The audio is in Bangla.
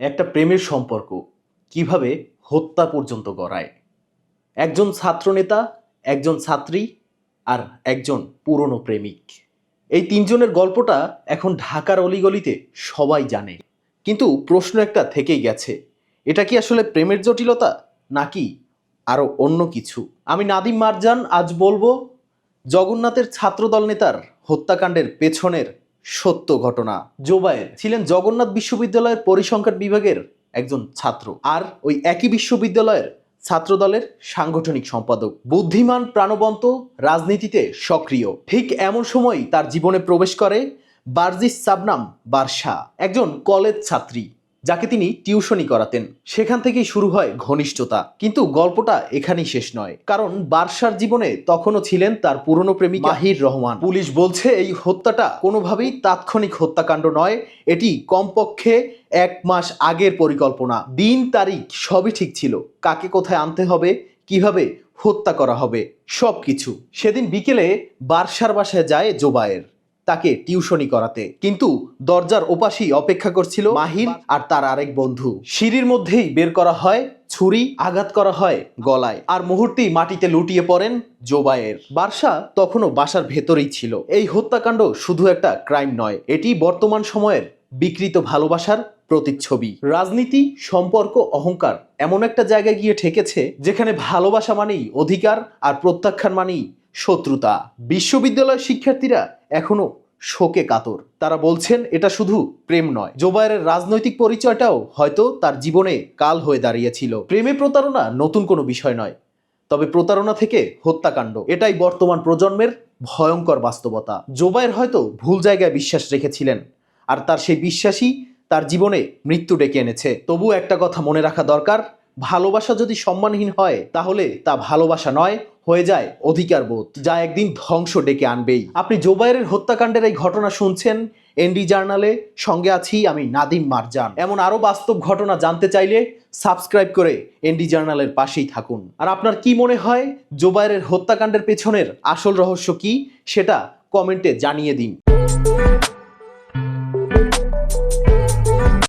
একটা প্রেমের সম্পর্ক কীভাবে হত্যা পর্যন্ত গড়ায়? একজন ছাত্রনেতা, একজন ছাত্রী আর একজন পুরনো প্রেমিক। এই তিনজনের গল্পটা এখন ঢাকার অলিগলিতে সবাই জানে। কিন্তু প্রশ্ন একটা থেকেই গেছে, এটা কি আসলে প্রেমের জটিলতা নাকি আরও অন্য কিছু? আমি নাদিম মারজান, আজ বলব, জগন্নাথের ছাত্রদল নেতার হত্যাকাণ্ডের পেছনের সত্য ঘটনা। জোবায়ের ছিলেন জগন্নাথ বিশ্ববিদ্যালয়ের পরিসংখ্যান বিভাগের একজন ছাত্র আর ওই একই বিশ্ববিদ্যালয়ের ছাত্রদলের সাংগঠনিক সম্পাদক। বুদ্ধিমান প্রাণবন্ত রাজনীতিতে সক্রিয়। ঠিক এমন সময় তার জীবনে প্রবেশ করে বার্জিস সাবনাম বারশা একজন কলেজ ছাত্রী। যাকে তিনি টিউশনি করাতেন। সেখান থেকেই শুরু হয় ঘনিষ্ঠতা। কিন্তু গল্পটা এখানেই শেষ নয়। কারণ বার্ষার জীবনে তখনও ছিলেন তার পুরনো প্রেমিক মাহির রহমান। পুলিশ বলছে, এই হত্যাটা কোনোভাবেই তাৎক্ষণিক হত্যাকাণ্ড নয়। এটি কমপক্ষে এক মাস আগের পরিকল্পনা। দিন, তারিখ সবই ঠিক ছিল। কাকে কোথায় আনতে হবে, কীভাবে হত্যা করা হবে সব কিছু সেদিন বিকেলে বার্ষার বাসায় যায় জোবায়ের। তাকে টিউশনি করাতে। কিন্তু দরজার ওপাশেই অপেক্ষা করছিল মাহির আর তার আরেক বন্ধু। সিঁড়ির মধ্যেই বের করা হয়, ছুরি আঘাত করা হয় গলায়। আর মুহূর্তেই মাটিতে লুটিয়ে পড়েন জোবায়ের। বার্ষা তখনও বাসার ভেতরেই ছিল। এই হত্যাকাণ্ড শুধু একটা ক্রাইম নয়, এটি বর্তমান সময়ের বিকৃত ভালোবাসার প্রতিচ্ছবি। রাজনীতি, সম্পর্ক, অহংকার এমন একটা জায়গায় গিয়ে ঠেকেছে, যেখানে ভালোবাসা মানেই অধিকার আর প্রত্যাখ্যান মানেই শত্রুতা। বিশ্ববিদ্যালয়ের শিক্ষার্থীরা এখনও শোকে কাতর। তারা বলছেন, এটা শুধু প্রেম নয়। জোবায়ের রাজনৈতিক পরিচয়টাও হয়তো তার জীবনে কাল হয়ে দাঁড়িয়েছিল। প্রেমে প্রতারণা নতুন কোনো বিষয় নয়, তবে প্রতারণা থেকে হত্যাকাণ্ড। এটাই বর্তমান প্রজন্মের ভয়ঙ্কর বাস্তবতা। জোবায়ের হয়তো ভুল জায়গায় বিশ্বাস রেখেছিলেন, আর তার সেই বিশ্বাসই তার জীবনে মৃত্যু ডেকে এনেছে। তবু একটা কথা মনে রাখা দরকার ভালোবাসা যদি সম্মানহীন হয়, তাহলে তা ভালোবাসা নয়, হয়ে যায় অধিকার বোধ, যা একদিন ধ্বংস ডেকে আনবেই। আপনি জোবায়ের হত্যাকাণ্ডের এই ঘটনা শুনছেন, এনডি জার্নালে। সঙ্গে আছি আমি নাদিম মারজান। এমন আরও বাস্তব ঘটনা জানতে চাইলে সাবস্ক্রাইব করে এনডি জার্নালের পাশেই থাকুন। আর আপনার কি মনে হয় জোবায়ের হত্যাকাণ্ডের পেছনের আসল রহস্য কি, সেটা কমেন্টে জানিয়ে দিন।